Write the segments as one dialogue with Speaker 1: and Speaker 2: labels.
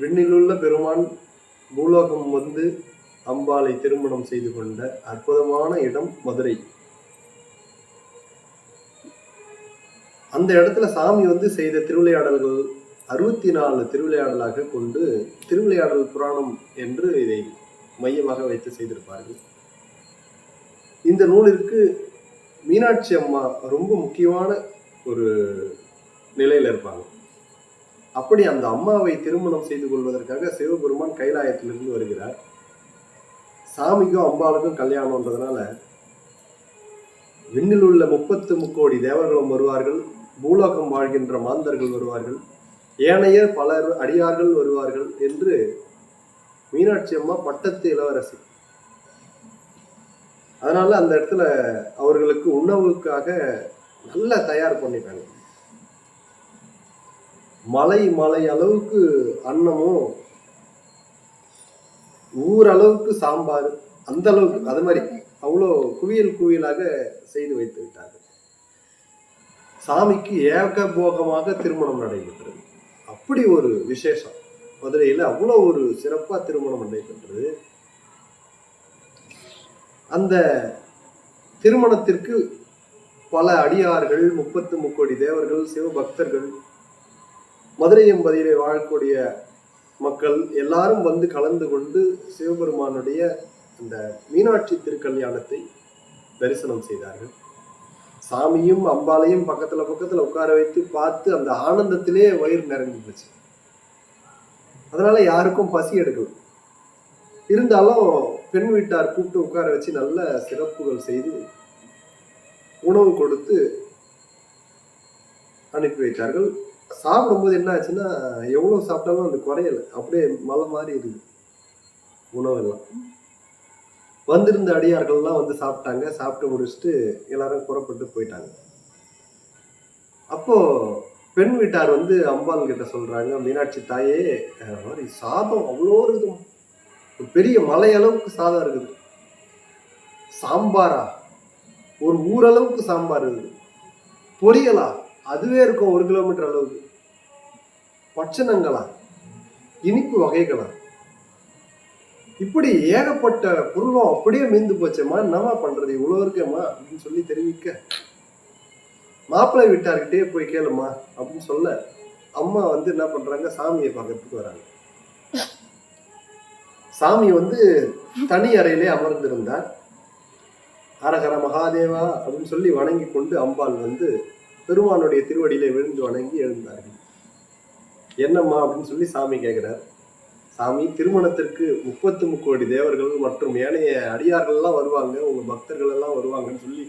Speaker 1: விண்ணிலுள்ள பெருமான் பூலோகம் வந்து அம்பாளை திருமணம் செய்து கொண்ட அற்புதமான இடம் மதுரை. அந்த இடத்துல சாமி வந்து செய்த திருவிளையாடல்கள் அறுபத்தி நாலு திருவிளையாடலாக கொண்டு திருவிளையாடல் புராணம் என்று இதை மையமாக வைத்து செய்திருப்பார்கள். இந்த நூலிற்கு மீனாட்சி அம்மா ரொம்ப முக்கியமான ஒரு நிலையில் இருப்பாங்க. அப்படி அந்த அம்மாவை திருமணம் செய்து கொள்வதற்காக சிவபெருமான் கைலாயத்திலிருந்து வருகிறார். சாமிக்கும் அம்பாளுக்கும் கல்யாணம்ன்றதுனால விண்ணில் உள்ள முப்பத்து முக்கோடி தேவர்களும் வருவார்கள் பூலோகம் வாழ்கின்ற மாந்தர்கள் வருவார்கள் ஏனைய பலர் அடியார்கள் வருவார்கள் என்று மீனாட்சி அம்மா பட்டத்து இளவரசி. அதனால அந்த இடத்துல அவர்களுக்கு உணவுக்காக நல்லா தயார் பண்ணிட்டாங்க. மலை மலை அளவுக்கு அன்னமும் ஊரளவுக்கு சாம்பார் அந்த அளவுக்கு அது மாதிரி அவ்வளோ குவியல் குவியலாக செய்து வைத்து விட்டார்கள். சாமிக்கு ஏகபோகமாக திருமணம் நடைபெற்றது. அப்படி ஒரு விசேஷம். மதுரையில் அவ்வளோ ஒரு சிறப்பாக திருமணம் நடைபெற்றது. அந்த திருமணத்திற்கு பல அடியார்கள் முப்பத்து முக்கோடி தேவர்கள் சிவபக்தர்கள் மதுரை எம்பதியிலே வாழக்கூடிய மக்கள் எல்லாரும் வந்து கலந்து கொண்டு சிவபெருமானுடைய அந்த மீனாட்சி திருக்கல்யாணத்தை தரிசனம் செய்தார்கள். சாமியும் அம்பாளையும் பக்கத்துல பக்கத்துல உட்கார வைத்து பார்த்து அந்த ஆனந்தத்திலே வயிறு நிரம்பி போச்சு. அதனால யாருக்கும் பசி எடுக்கல. இருந்தாலும் பெண் வீட்டார் கூப்பிட்டு உட்கார வச்சு நல்ல சிறப்புகள் செய்து உணவு கொடுத்து அனுப்பி வைத்தார்கள். சாப்பிடும்போது என்ன ஆச்சுன்னா எவ்வளவு சாப்பிட்டாலும் அந்த குறையல. அப்படியே மலை மாதிரி இருக்குது உணவெல்லாம். வந்திருந்த அடியார்கள்லாம் வந்து சாப்பிட்டாங்க. சாப்பிட்டு முடிச்சுட்டு எல்லாரும் புறப்பட்டு போயிட்டாங்க. அப்போ பெண் வீட்டார் வந்து அம்பாள் கிட்ட சொல்றாங்க மீனாட்சி தாயே மாதிரி சாதம் அவ்வளோ இருக்கும் ஒரு பெரிய மலை அளவுக்கு சாதம் இருக்குது. சாம்பாரா? ஒரு ஊரளவுக்கு சாம்பார் இருக்குது. பொரியலா? அதுவே இருக்கும் ஒரு கிலோமீட்டர் அளவுக்கு. பட்சணங்களா? இனிப்பு வகைகளா? இப்படி ஏகப்பட்ட பொருளும் அப்படியே மீந்து போச்சேம்மா. என்னமா பண்றது? இவ்வளோ இருக்கேம்மா அப்படின்னு சொல்லி தெரிவிக்க. மாப்பிள்ளை வீட்டார்கிட்டே போய் கேளுமா அப்படின்னு சொல்ல அம்மா வந்து என்ன பண்றாங்க? சாமியை பார்க்கறதுக்கு வராங்க. சாமி வந்து தனி அறையிலே அமர்ந்திருந்தார். அரகர மகாதேவா அப்படின்னு சொல்லி வணங்கி கொண்டு அம்பாள் வந்து பெருமானுடைய திருவடியில விழுந்து வணங்கி எழுந்தார்கள். என்னம்மா அப்படின்னு சொல்லி சாமி கேட்கிறார். சாமி திருமணத்திற்கு முப்பத்து முக்கோடி தேவர்கள் மற்றும் ஏனைய அடியார்கள்லாம் வருவாங்க உங்க பக்தர்கள் எல்லாம் வருவாங்கன்னு சொல்லி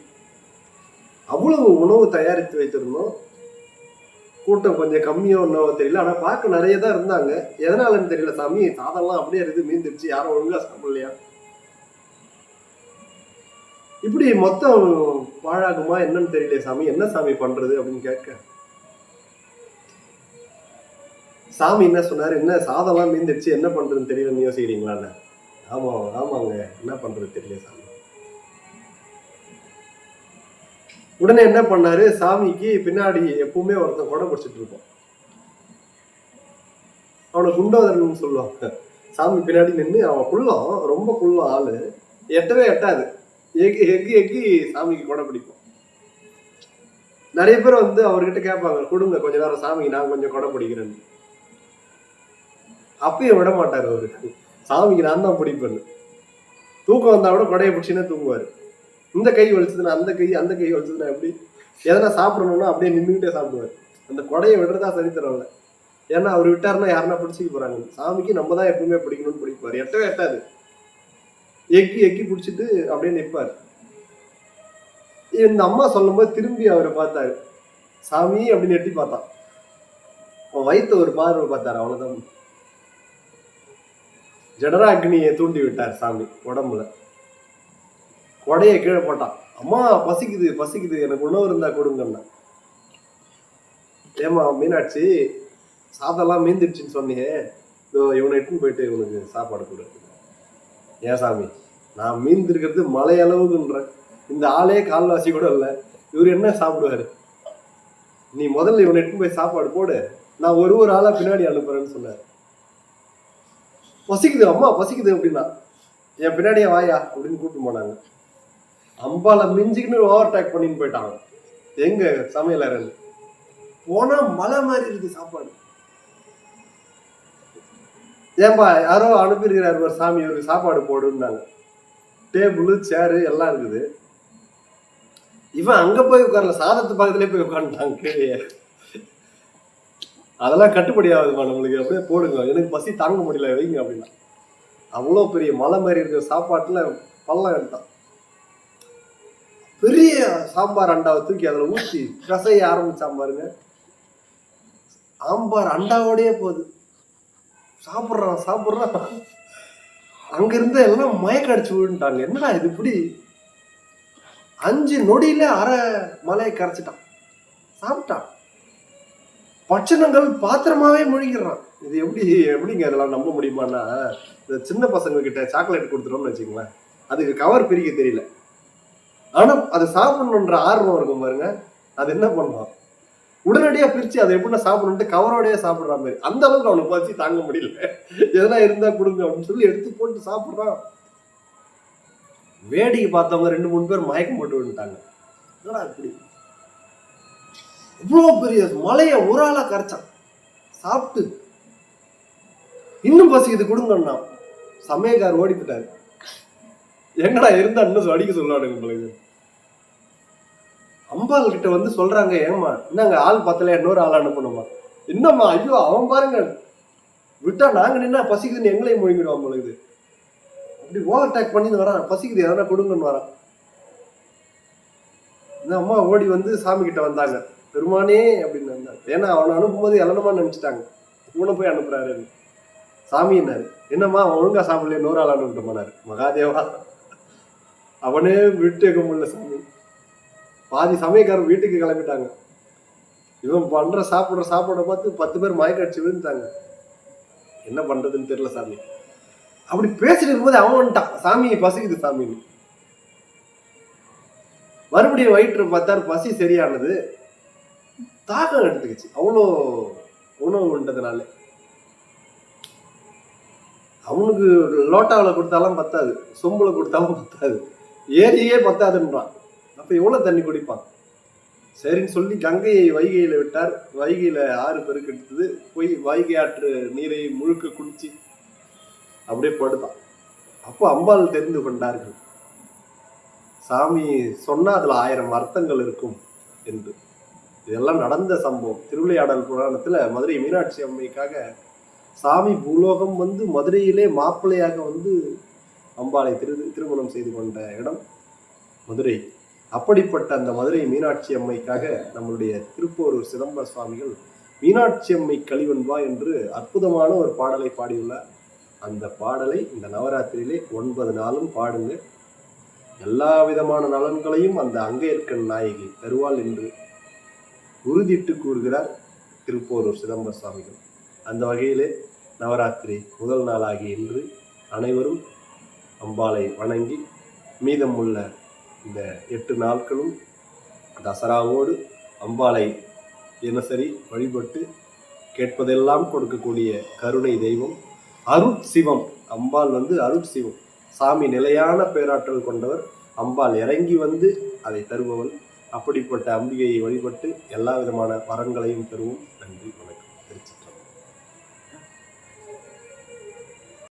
Speaker 1: அவ்வளவு உணவு தயாரித்து வைத்திருந்தோம். கூட்டம் கொஞ்சம் கம்மியோ என்னவோ தெரியல. ஆனால் பார்க்க நிறைய தான் இருந்தாங்க. எதனாலன்னு தெரியல சாமி. சாதம்லாம் அப்படியே இருக்குது மீந்துருச்சு. யாரும் ஒழுங்கா சாப்பிடலையா? இப்படி மொத்தம் பாழாகுமா? என்னன்னு தெரியல சாமி. என்ன சாமி பண்றது அப்படின்னு கேட்க. சாமி என்ன சொன்னாரு? என்ன சாதம்லாம் மீந்துடுச்சு. என்ன பண்றதுன்னு தெரியலன்னு யோசிக்கிறீங்களான்னு ஆமா ஆமாங்க. என்ன பண்றது தெரியல சாமி. உடனே என்ன பண்ணாரு? சாமிக்கு பின்னாடி எப்பவுமே ஒருத்தன் கொடை பிடிச்சிட்டு இருப்பான். அவனை குண்டோதரன் சொல்லுவாங்க. சாமி பின்னாடி நின்று அவன் குள்ளம் ரொம்ப குள்ளம் ஆளு. எட்டவே எட்டாது. எங்கி எக்கி எக்கி சாமிக்கு கொடை பிடிப்போம்? நிறைய பேர் வந்து அவர்கிட்ட கேட்பாங்க கொடுங்க கொஞ்ச நேரம் சாமிக்கு நான் கொஞ்சம் கொடை பிடிக்கிறேன்னு. அப்பயும் விட மாட்டார் அவரு. சாமிக்கு நான் தான் பிடிப்பேன்னு. தூக்கம் வந்தா கூட கொடையை பிடிச்சின்னா தூங்குவார். இந்த கை வலிச்சதுன்னா அந்த கை அந்த கை வலிச்சதுன்னா எப்படி? எதனா சாப்பிடணும்னா அப்படியே நின்றுக்கிட்டே சாப்பிடுவார். அந்த கொடையை விடுறதா சரி இல்லை ஏன்னா அவர் விட்டாருன்னா யாருன்னா பிடிச்சிக்க போறாங்க. சாமிக்கு நம்ம தான் எப்பவுமே பிடிக்கணும்னு பிடிப்பாரு. எட்டவே எட்டாது. எக்கி எக்கி பிடிச்சிட்டு அப்படியே நிற்பார் இந்த அம்மா சொல்லும்போது திரும்பி அவரை பார்த்தாரு. சாமி அப்படின்னு எட்டி பார்த்தான். அவன் வயித்த ஒரு பார்வை பார்த்தாரு அவ்வளவுதான். ஜடராக்னியை தூண்டி விட்டார் சாமி உடம்புல. கொடையை கீழே போட்டான். அம்மா பசிக்குது பசிக்குது எனக்கு உணவு இருந்தா கொடுங்கன்னா ஏமா மீனாட்சி சாதெல்லாம் மீந்துடுச்சுன்னு சொன்னியே. இதோ இவனை எட்டுன்னு போயிட்டு இவனுக்கு சாப்பாடு கொடு. ஏன் சாமி? நான் மீந்திருக்கிறது மலை அளவுக்குன்றேன் இந்த ஆளே கால்வாசி கூட இல்லை இவர் என்ன சாப்பிடுவாரு? நீ முதல்ல இவனை எட்டுன்னு போய் சாப்பாடு போடு. நான் ஒரு ஒரு ஆளா பின்னாடி அனுப்புறேன்னு சொன்னார். பசிக்குது அம்மா பசிக்குது அப்படின்னா என் பின்னாடியே வாயா அப்படின்னு கூப்பிட்டு போனாங்க. அம்பால மிஞ்சிக்கின்னு ஓவர் டேக் பண்ணின்னு போயிட்டாங்க. எங்க சமையல் அறையில் போனா மலை மாதிரி இருக்கு சாப்பாடு. ஏன்பா யாரோ அனுப்பியிருக்கிறார் ஒரு சாமி ஒரு சாப்பாடு போடுன்னாங்க டேபிள் சேரு எல்லாம் இருக்குது. இவன் அங்க போய் உட்காரல சாதத்து பக்கத்துலேயே போய் உட்காந்துட்டாங்க கீழே அதெல்லாம் கட்டுப்படி ஆகுதுமா நம்மளுக்கு. அப்படியே போடுங்க. எனக்கு பசி தாங்க முடியல வைங்க அப்படின்னா. அவ்வளோ பெரிய மலை மாதிரி இருக்கிற சாப்பாட்டுல பள்ளம் எடுத்தான். பெரிய சாம்பார் அண்டாவை தூக்கி அதில் ஊற்றி கசைய ஆரம்பிச்சான் பாருங்க. சாம்பார் அண்டாவோடயே போகுது. சாப்பிட்றான் சாப்பிட்றான் அங்க இருந்த எல்லாம் மயக்க அடிச்சு விழுந்துட்டாங்க. என்னடா இது இப்படி? அஞ்சு நொடியில அரை மலையை கரைச்சிட்டான். சாப்பிட்டான். பட்சணங்கள் பாத்திரமாவே முழுங்கிடுறான். இது எப்படி எப்படிங்க அதெல்லாம் நம்ப முடியுமான்னா இந்த சின்ன பசங்க கிட்ட சாக்லேட் கொடுத்துட்டோம்னு வச்சுங்களேன் அதுக்கு கவர் பிரிக்க தெரியல. ஆனா அதை சாப்பிடணுன்ற ஆர்வம் இருக்கும் பாருங்க. அது என்ன பண்ணுவான் உடனடியா பிரிச்சு அதை எப்படின்னா சாப்பிடணுன்ட்டு கவரோடையே சாப்பிட்ற மாதிரி. அந்த அளவுக்கு அவனுக்கு பசி தாங்க முடியல. எதனா இருந்தா கொடுங்க அப்படின்னு சொல்லி எடுத்து போட்டு சாப்பிடுறான். வேடிக்கை பார்த்தவங்க ரெண்டு மூணு பேர் மயக்கம் போட்டு விட்டுட்டாங்க என்னடா இப்படி? இவ்வளோ பெரிய மலையை ஒரு ஆளா கரைச்சான். சாப்பிட்டு. இன்னும் பசிக்குது கொடுங்கண்ணா. சமயக்கார் ஓடிக்கிட்டாரு எங்கடா இருந்தா இன்னும் அடிக்க சொல்லாடுங்க உங்களுக்கு அம்பாள் கிட்ட வந்து சொல்றாங்க ஏமா என்னங்க ஆள் பத்தல இன்னொரு ஆள் அனுப்பணுமா? என்னம்மா ஐயோ அவன் பாருங்க. விட்டா நாங்க நின்னா பசிக்குதுன்னு எங்களையும் முழுங்கிடுவான் பொழுது அப்படி ஓவர் அட்டாக் பண்ணி வரான் பசிக்குது எதனா கொடுங்கன்னு வரான். இந்த அம்மா ஓடி வந்து சாமி கிட்ட வந்தாங்க. பெருமானே அப்படின்னு வந்தாங்க. ஏன்னா அவனை அனுப்பும்போது எல்லனமா நினைச்சிட்டாங்க. இவனை போய் அனுப்புறாரு சாமி என்னாரு? என்னம்மா அவன் ஒழுங்கா சாப்பிடல நூறு ஆள் அனுப்பிட்டு போனாரு மகாதேவா. அவனே விட்டு முடியல சாமி. பாதி சமயக்காரர் வீட்டுக்கு கிளம்பிட்டாங்க. இவன் பண்ற சாப்பிட்ற சாப்பாடை பார்த்து பத்து பேர் மயக்க அடிச்சு விழுந்துட்டாங்க. என்ன பண்றதுன்னு தெரியல சாமி. அப்படி பேசிட்டு இருக்கும்போது அவன் வந்துட்டான். சாமி பசிக்குது சாமின்னு. மறுபடியும் வயிற்று பார்த்தாரு பசி சரியானது. தாக்கம் எடுத்துக்கிச்சு. அவ்வளோ உணவு உண்டதுனால. அவனுக்கு லோட்டாவில் கொடுத்தாலும் பத்தாது. சொம்புல கொடுத்தாலும் பத்தாது. ஏரியே பத்தாதுன்றான். அப்போ எவ்வளோ தண்ணி குடிப்பான்? சரின்னு சொல்லி கங்கையை வைகையில் விட்டார். வைகையில் ஆறு பெருக்கெடுத்தது போய் வைகை ஆற்று நீரை முழுக்க குடிச்சு அப்படியே படுத்தான். அப்போ அம்பாள் தெரிந்து கொண்டார்கள். சாமி சொன்னால் அதில் ஆயிரம் அர்த்தங்கள் இருக்கும் என்று. இதெல்லாம் நடந்த சம்பவம். திருவிளையாடல் புராணத்தில் மதுரை மீனாட்சி அம்மைக்காக சாமி பூலோகம் வந்து மதுரையிலே மாப்பிள்ளையாக வந்து அம்பாளை திரு திருமணம் செய்து கொண்ட இடம் மதுரை. அப்படிப்பட்ட அந்த மதுரை மீனாட்சி அம்மைக்காக நம்மளுடைய திருப்போரூர் சிதம்பர சுவாமிகள் மீனாட்சி அம்மை கழிவன்பா என்று அற்புதமான ஒரு பாடலை பாடியுள்ளார். அந்த பாடலை இந்த நவராத்திரியிலே ஒன்பது நாளும் பாடுங்க. எல்லா விதமான நலன்களையும் அந்த அங்கையர்க்கண் நாயகி தருவாள் என்று உறுதிட்டு கூறுகிறார் திருப்போரூர் சிதம்பர சுவாமிகள். அந்த வகையிலே நவராத்திரி முதல் நாளாகிய இன்று அனைவரும் அம்பாளை வணங்கி மீதமுள்ள இந்த எட்டு நாட்களும் தசராவோடு அம்பாளை தினசரி வழிபட்டு கேட்பதெல்லாம் கொடுக்கக்கூடிய கருணை தெய்வம். அருட்சிவம். அம்பாள் வந்து அருட்சிவம். சாமி நிலையான பேராற்றல் கொண்டவர். அம்பாள் இறங்கி வந்து அதை தருபவன். அப்படிப்பட்ட அம்பிகையை வழிபட்டு எல்லா விதமான வரங்களையும் பெறுவோம். நன்றி.